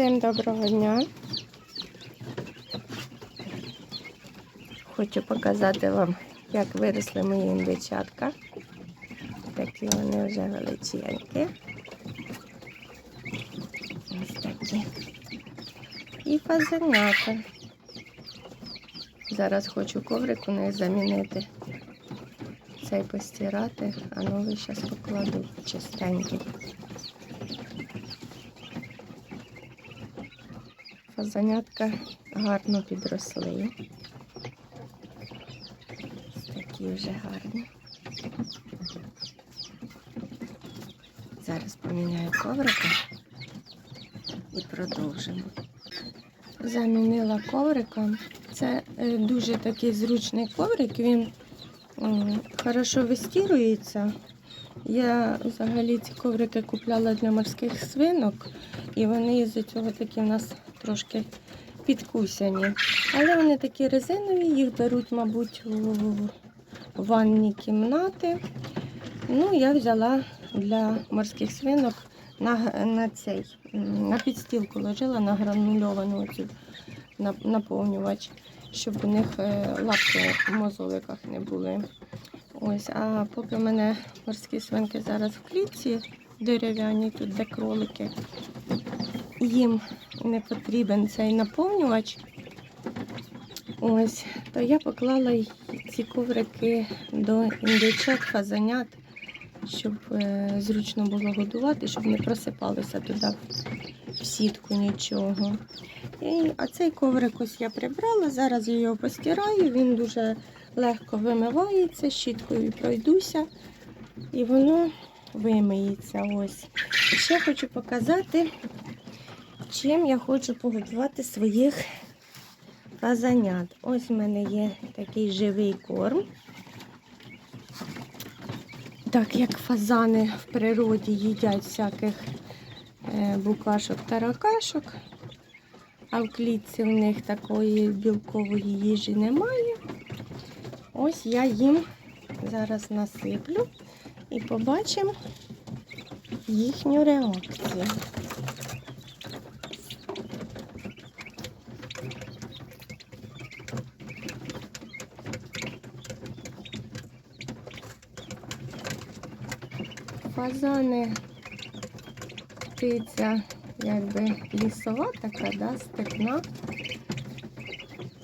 Всім доброго дня. Хочу показати вам, як виросли мої індичатка. Такі вони вже величенькі. Ось такі. І фазенята. Зараз хочу коврик у них замінити. Цей постирати, а новий зараз покладу чистенький. Фазанятка гарно підросли. Такі вже гарні. Зараз поміняю коврика і продовжимо. Замінила коврика. Це е, дуже такий зручний коврик, він хорошо вистірується. Я взагалі ці коврики купляла для морських свинок, і вони з цього такі в нас трошки підкусяні. Але вони такі резинові, їх беруть, мабуть, в ванні кімнати. Ну, я взяла для морських свинок на, на цей на підстілку ложила на гранульовану цю наповнювач, щоб у них е, лапки в мозоликах не були. Ось, а поки в мене морські свинки зараз в клітці дерев'яні, тут де кролики, їм не потрібен цей наповнювач. Ось, то я поклала ці коврики до індичок, фазанят, щоб е, зручно було годувати, щоб не просипалося туди в сітку нічого. І, а цей коврик ось я прибрала, зараз я його постираю, він дуже легко вимивається, щіткою пройдуся, і воно вимиється. Ось. Ще хочу показати, чим я хочу погодувати своїх фазанят. Ось в мене є такий живий корм. Так як фазани в природі їдять всяких е, букашок та ракашок, а в клітці в них такої білкової їжі немає. Ось я їм зараз насиплю і побачимо їхню реакцію. Фазани птиця якби лісова така, да, степна.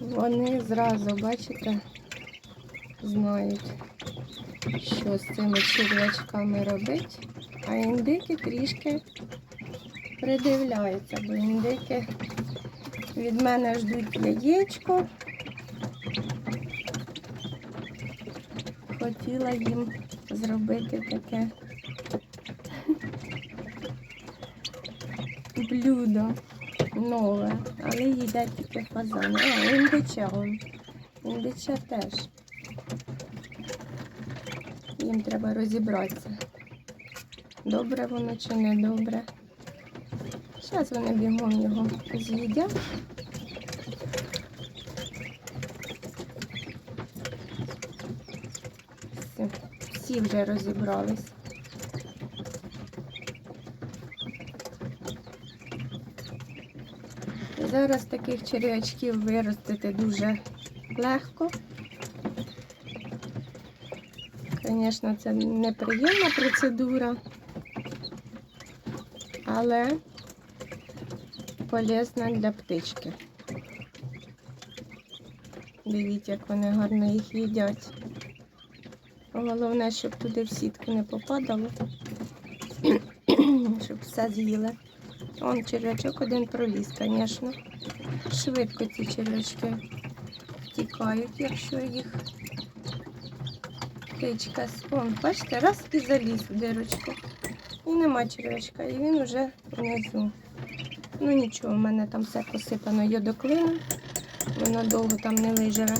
Вони зразу, бачите, знають, що з цими черв'ячками робити, а індики трішки придивляються, бо індики від мене ждуть яєчко. Хотіла їм зробити таке блюдо нове, але їдять тільки фазани. А, індича. Індича теж. Їм треба розібратися. Добре воно чи не добре. Зараз вони бігом його з'їдять. Всі вже розібрались. Зараз таких черв'ячків виростити дуже легко. Звісно, це неприємна процедура, але полезна для птички. Дивіться, як вони гарно їх їдять. Головне, щоб туди в сітку не попадало, щоб все з'їли. Он черв'ячок один проліз, звісно. Швидко ці черв'ячки втікають, якщо їх птичка. с- бачите, раз і заліз в дирочку. І нема черв'ячка, і він вже внизу. Ну нічого, в мене там все посипано йодоклином. Воно довго там не виживе.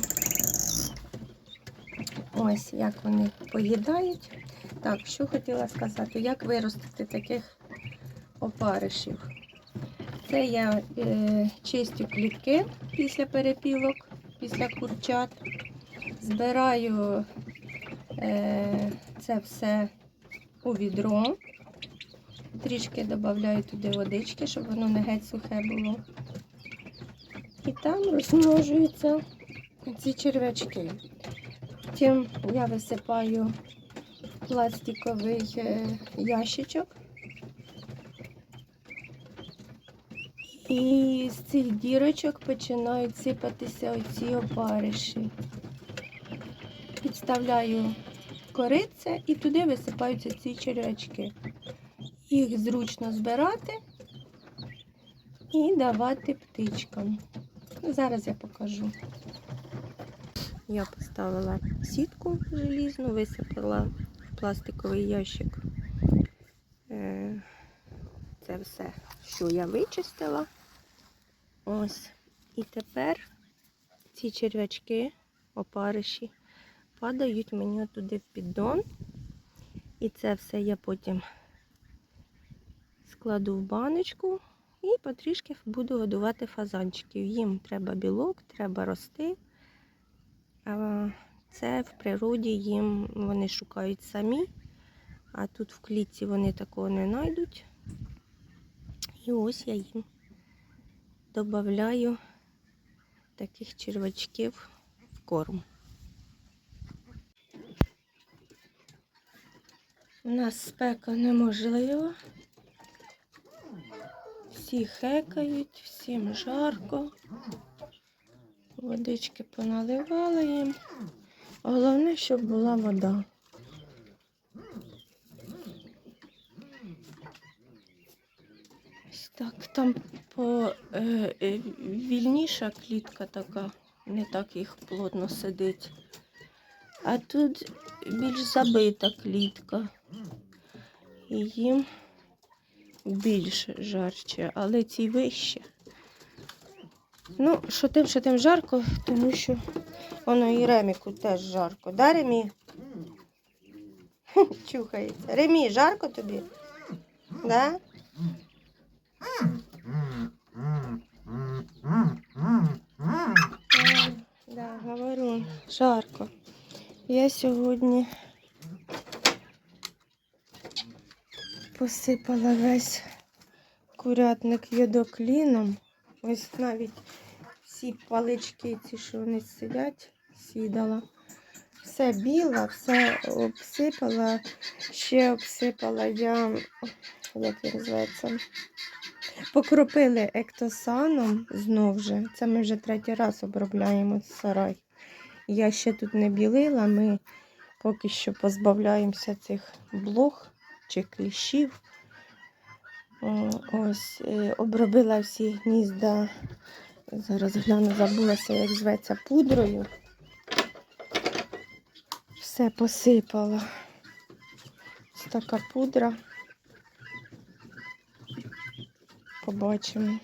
Ось як вони поїдають. Так, що хотіла сказати, як виростити таких опаришів. Це я е, чистю клітки після перепілок, після курчат. Збираю е, це все у відро. Трішки додаю туди водички, щоб воно не геть сухе було. І там розмножуються ці черв'ячки. Потім я висипаю пластиковий е, ящичок. І з цих дірочок починають сипатися оці опариші. Підставляю кориця і туди висипаються ці черв'ячки. Їх зручно збирати і давати птичкам. Зараз я покажу. Я поставила сітку желізну, висипала в пластиковий ящик. Це все, що я вичистила. Ось. І тепер ці черв'ячки, опариші, падають мені туди в піддон. І це все я потім складу в баночку і потрішки буду годувати фазанчиків. Їм треба білок, треба рости. Це в природі їм вони шукають самі, а тут в клітці вони такого не знайдуть. І ось я їм додаю таких червачків в корм. У нас спека неможлива. Всі хекають, всім жарко. Водички поналивали їм. Головне, щоб була вода. Так, там по е, е, вільніша клітка така, не так їх плотно сидить. А тут більш забита клітка. І їм більше жарче, але ці вище. Ну, що тим, що тим жарко, тому що воно і реміку теж жарко. Да, Ремі? Чухається. Ремі, жарко тобі? Да, жарко. Я сьогодні посипала весь курятник йодокліном. Ось навіть всі палички, ці, що вони сидять, сідала. Все біле, все обсипала, ще обсипала я, як він називається, покропили ектосаном знов же. Це ми вже третій раз обробляємо сарай. Я ще тут не білила, ми поки що позбавляємося цих блох чи кліщів. Ось, е, обробила всі гнізда. Зараз гляну, забулася, як зветься пудрою. Все посипала. Ось така пудра. Побачимо.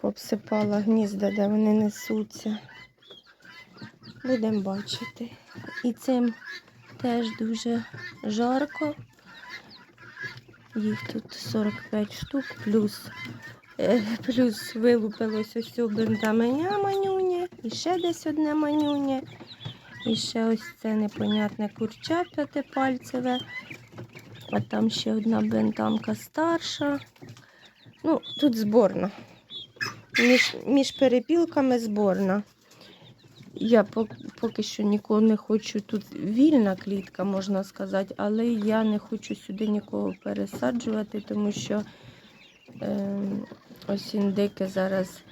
Попсипала гнізда, де вони несуться. Будемо бачити. І цим теж дуже жарко. Їх тут 45 штук, плюс, е, плюс вилупилось ось бентаменя манюнє, і ще десь одне манюнє, і ще ось це непонятне курча п'ятипальцеве, а там ще одна бентамка старша. Ну, тут зборна. Між, між перепілками зборна. Я поки що нікого не хочу. Тут вільна клітка, можна сказати, але я не хочу сюди нікого пересаджувати, тому що е, ось індики зараз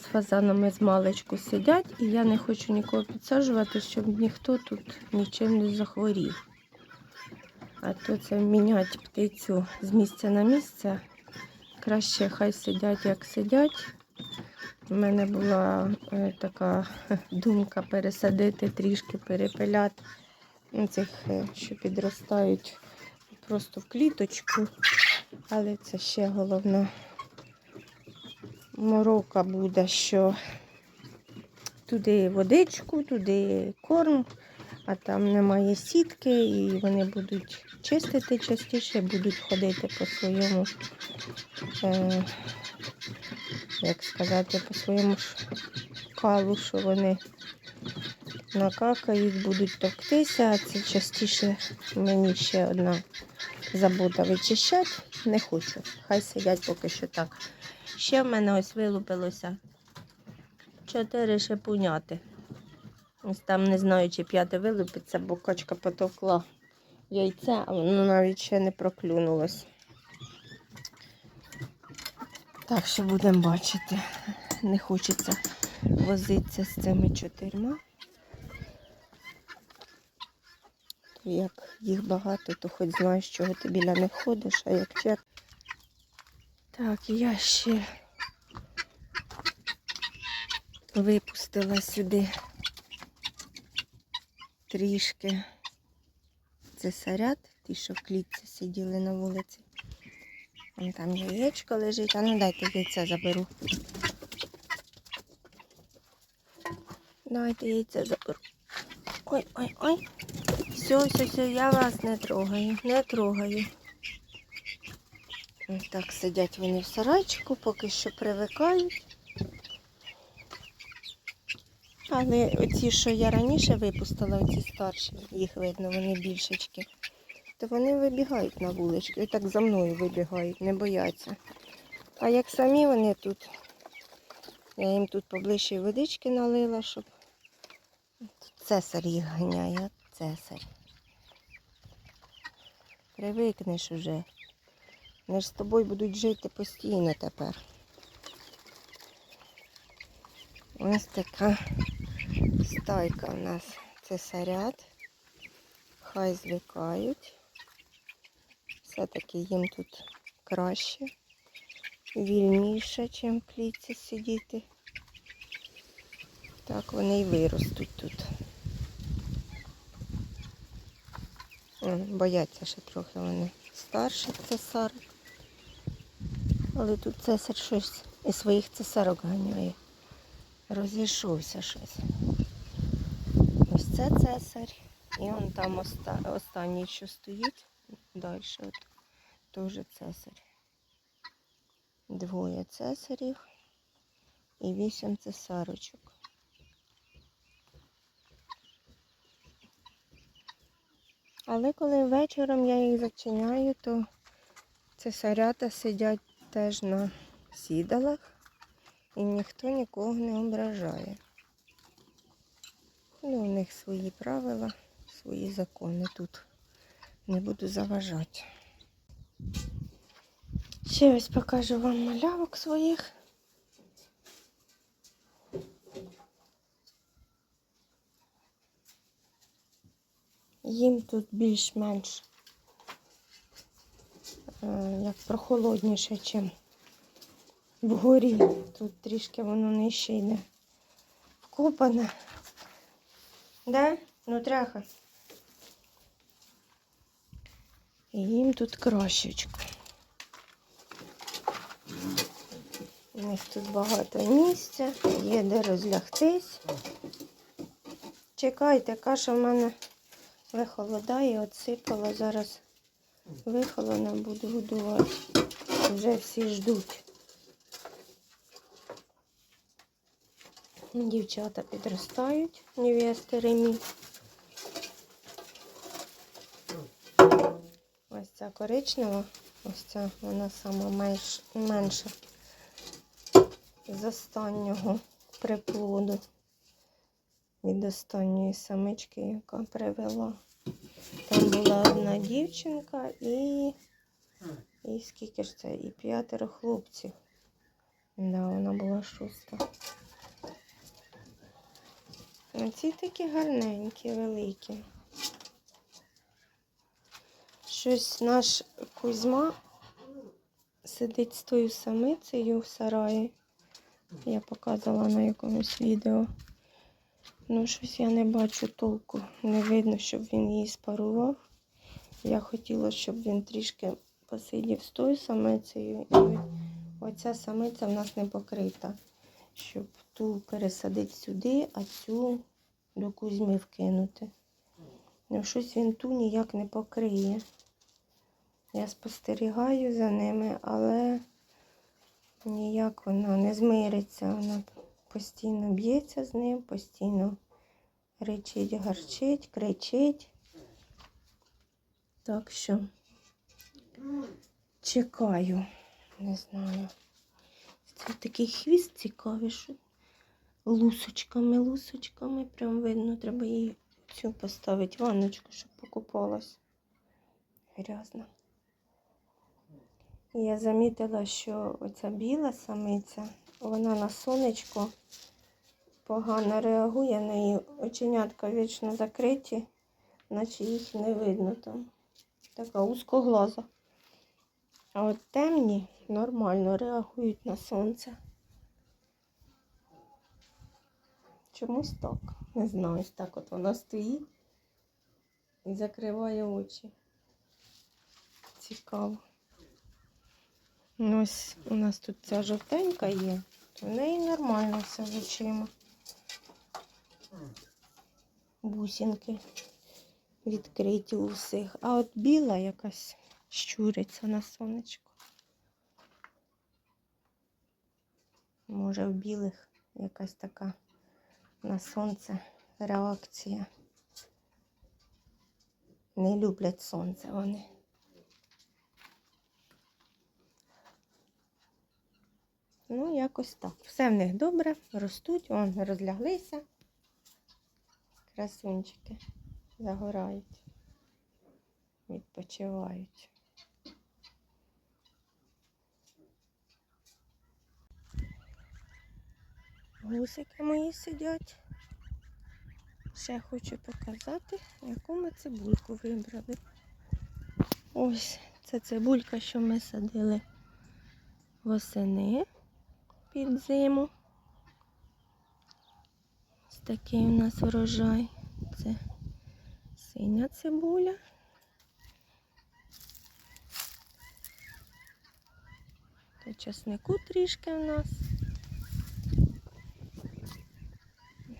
з фазанами з маличку сидять, і я не хочу нікого підсаджувати, щоб ніхто тут нічим не захворів. А то це міняти птицю з місця на місце. Краще хай сидять, як сидять. У мене була е, така думка пересадити, трішки перепиляти ну, цих, е, що підростають просто в кліточку. Але це ще головна морока буде, що туди водичку, туди корм, а там немає сітки, і вони будуть чистити частіше, будуть ходити по своєму. Е, як сказати, по своєму калу, що вони накакають, будуть топтися, а це частіше мені ще одна забота вичищати. Не хочу. Хай сидять поки що так. Ще в мене ось вилупилося чотири шипуняти. Ось там не знаю, чи п'яте вилупиться, бо качка потовкла яйце, а воно навіть ще не проклюнулось. Так що будемо бачити. Не хочеться возитися з цими чотирма. Як їх багато, то хоч знаєш, чого ти біля них ходиш, а як чек. Так, я ще випустила сюди трішки цесарят, ті, що в клітці сиділи на вулиці. Вон там яєчко лежить, а ну дайте яйце заберу. Давайте яйце заберу. Ой, ой, ой. Все, все, все, я вас не трогаю, не трогаю. Ось так сидять вони в сарайчику, поки що привикають. Але оці, що я раніше випустила, оці старші, їх видно, вони більшечки, то вони вибігають на вуличку і так за мною вибігають, не бояться. А як самі вони тут, я їм тут поближче водички налила, щоб цесар їх ганяє, цесар. Привикнеш уже. Вони ж з тобою будуть жити постійно тепер. Ось така стайка у нас цесарят. Хай звикають. Все-таки їм тут краще, вільніше, ніж в клітці сидіти. Так вони і виростуть тут. Бояться ще трохи вони старших цесарок. Але тут цесар щось і своїх цесарок ганяє. Розійшовся щось. Ось це цесар. І он там останній, що стоїть. Далі от теж цесар. Двоє цесарів і вісім цесарочок. Але коли вечором я їх зачиняю, то цесарята сидять теж на сідалах і ніхто нікого не ображає. Ну, у них свої правила, свої закони тут. Не буду заважати. Ще ось покажу вам малявок своїх. Їм тут більш-менш е, як прохолодніше, ніж вгорі. Тут трішки воно нижче йде. Вкопане. Да? Нутряха. І їм тут крашечку. У них тут багато місця, є де розлягтись. Чекайте, каша в мене вихолодає, отсипала. Зараз вихолона буду годувати. Вже всі ждуть. Дівчата підростають, невести Ремі. Ось ця коричнева, ось ця вона сама менш, менша з останнього приплоду. Від останньої самички, яка привела. Там була одна дівчинка і, і скільки ж це? І п'ятеро хлопців. Да, вона була шоста. Оці такі гарненькі, великі. Щось наш Кузьма сидить з тою самицею в сараї. Я показувала на якомусь відео. Ну, щось я не бачу толку. Не видно, щоб він її спарував. Я хотіла, щоб він трішки посидів з тою самицею. І оця самиця в нас не покрита. Щоб ту пересадити сюди, а цю до Кузьми вкинути. Ну, щось він ту ніяк не покриє. Я спостерігаю за ними, але ніяк вона не змириться. Вона постійно б'ється з ним, постійно речить, гарчить, кричить. Так що чекаю. Не знаю. Це такий хвіст цікавий, що лусочками, лусочками. Прям видно, треба їй цю поставити ванночку, щоб покупалась. Грязно. І я замітила, що оця біла самиця, вона на сонечко погано реагує, в неї оченятка вічно закриті, наче їх не видно там. Така узкоглаза. А от темні нормально реагують на сонце. Чомусь так. Не знаю, ось так от вона стоїть і закриває очі. Цікаво. Ну, ось у нас тут ця жовтенька є, то в неї нормально все з очима. Бусинки відкриті у всіх. А от біла якась щуриться на сонечко. Може, в білих якась така на сонце реакція. Не люблять сонце вони. Ну, якось так. Все в них добре, ростуть, вон розляглися. Красунчики загорають, відпочивають. Гусики мої сидять. Ще хочу показати, яку ми цибульку вибрали. Ось це цибулька, що ми садили восени під зиму. Ось такий у нас врожай. Це синя цибуля. Та часнику трішки в нас.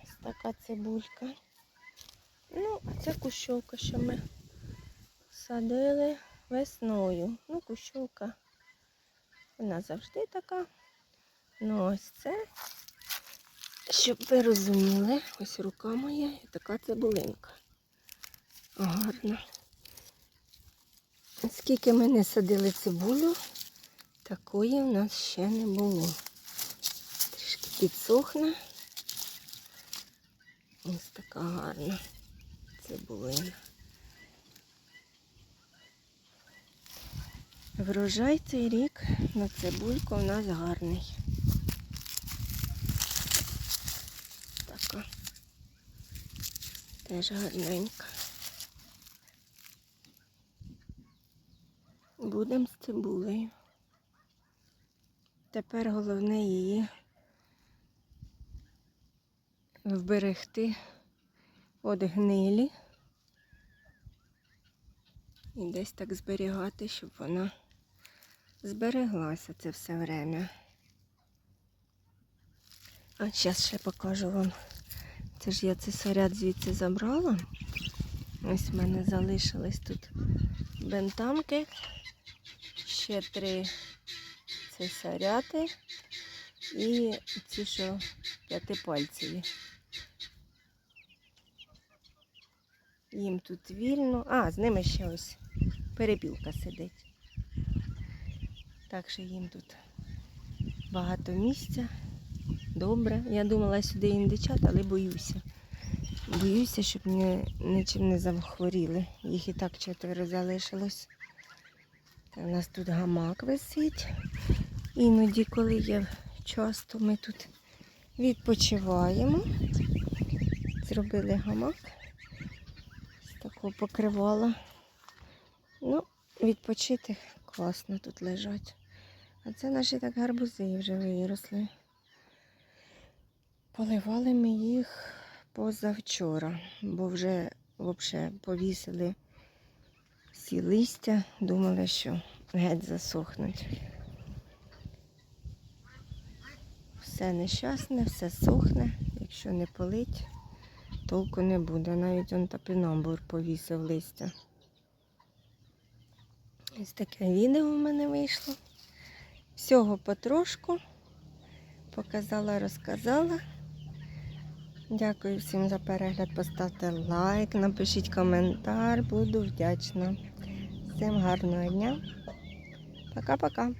Ось така цибулька. Ну, а це кущовка, що ми садили весною. Ну, кущовка. Вона завжди така. Ну, ось це, щоб ви розуміли, ось рука моя і така цибулинка. Гарна. Скільки ми не садили цибулю, такої в нас ще не було. Трішки підсохне. Ось така гарна цибулина. Врожай цей рік на цибульку у нас гарний. Така. Теж гарненька. Будемо з цибулею. Тепер головне її вберегти від гнилі і десь так зберігати, щоб вона збереглася це все время. А зараз ще покажу вам. Це ж я цесарят звідси забрала. Ось в мене залишились тут бентамки. Ще три цесаряти і ці, що п'ятипальцеві. Їм тут вільно. А, з ними ще ось перепілка сидить. Так що їм тут багато місця. Добре. Я думала сюди індичат, але боюся. Боюся, щоб не, нічим не захворіли. Їх і так четверо залишилось. У нас тут гамак висить. Іноді, коли є час, то ми тут відпочиваємо. Зробили гамак з такого покривала. Ну, відпочити класно тут лежать. А це наші так гарбузи вже виросли. Поливали ми їх позавчора, бо вже взагалі повісили всі листя, думали, що геть засохнуть. Все нещасне, все сохне, якщо не полить, толку не буде. Навіть он топінамбур повісив листя. Ось таке відео в мене вийшло. Всього потрошку. Показала, розказала. Дякую всім за перегляд. Поставте лайк, напишіть коментар, буду вдячна. Всім гарного дня. Пока-пока.